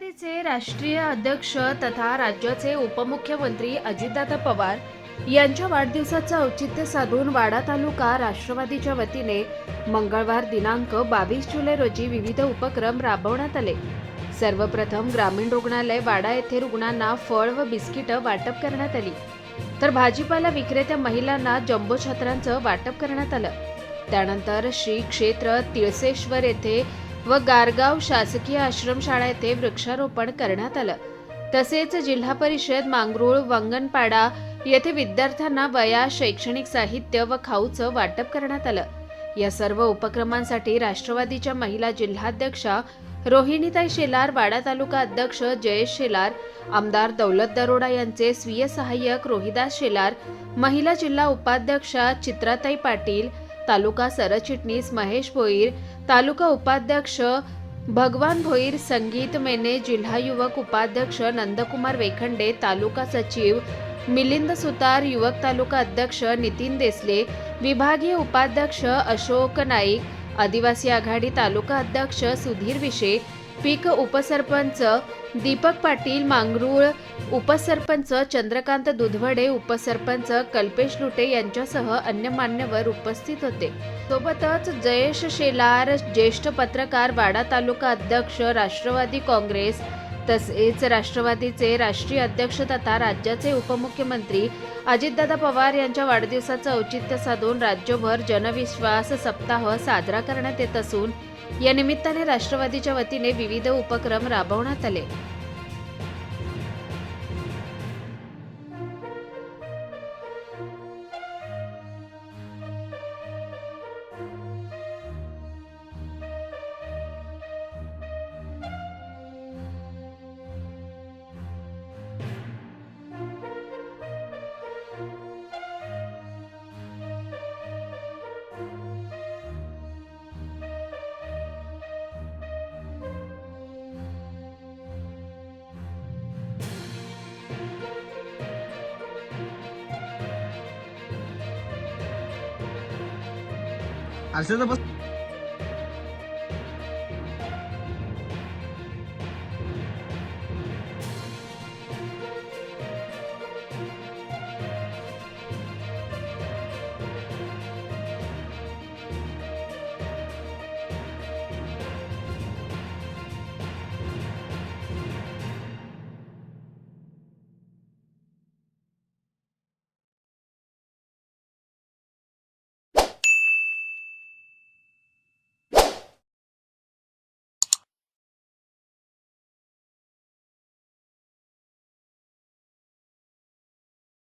राष्ट्रीय अध्यक्ष तथा राज्याचे उपमुख्यमंत्री अजितदादा पवार यांच्या वाढदिवसाचं औचित्य साधून वाडा तालुका राष्ट्रवादीच्या वतीने मंगळवार दिनांक बावीस जुलै रोजी विविध उपक्रम राबवण्यात आले. सर्वप्रथम ग्रामीण रुग्णालय वाडा येथे रुग्णांना फळ व बिस्किटं वाटप करण्यात आली. तर भाजीपाला विक्रेत्या महिलांना जम्बो छत्रांचं वाटप करण्यात आलं. त्यानंतर श्री क्षेत्र तिळसेश्वर येथे व गारगाव शासकीय आश्रमशाळा येथे वृक्षारोपण करण्यात आलं. तसेच जिल्हा परिषद मांगरूळ वंगणपाडा येथे विद्यार्थ्यांना वया शैक्षणिक साहित्य व खाऊचं वाटप करण्यात आलं. या सर्व उपक्रमांसाठी राष्ट्रवादीच्या महिला जिल्हाध्यक्षा रोहिणीताई शेलार वाडा तालुका अध्यक्ष जयेश शेलार आमदार दौलत दरोडा यांचे स्वीय सहाय्यक रोहिदास शेलार महिला जिल्हा उपाध्यक्षा चित्राताई पाटील तालुका सरचिटणीस महेश भोईर तालुका उपाध्यक्ष भगवान भोईर संगीत मेने जिल्हा युवक उपाध्यक्ष नंदकुमार वेखंडे तालुका सचिव मिलिंद सुतार युवक तालुका अध्यक्ष नितीन देसले विभागीय उपाध्यक्ष अशोक नाईक आदिवासी आघाडी तालुका अध्यक्ष सुधीर विशे पीक उपसरपंच दीपक पाटील मांगरूळ उपसरपंच चंद्रकांत दुधवडे उपसरपंच कल्पेश लुटे यांच्यासह अन्य मान्यवर उपस्थित होते. सोबतच जयेश शेलार ज्येष्ठ पत्रकार वाडा तालुका अध्यक्ष राष्ट्रवादी काँग्रेस तसेच राष्ट्रवादीचे राष्ट्रीय अध्यक्ष तथा राज्याचे उपमुख्यमंत्री अजितदादा पवार यांच्या वाढदिवसाचं औचित्य साधून राज्यभर जनविश्वास सप्ताह साजरा करण्यात येत असून या निमित्ताने राष्ट्रवादीच्या वतीने विविध उपक्रम राबवण्यात आले. आरशाचा बस.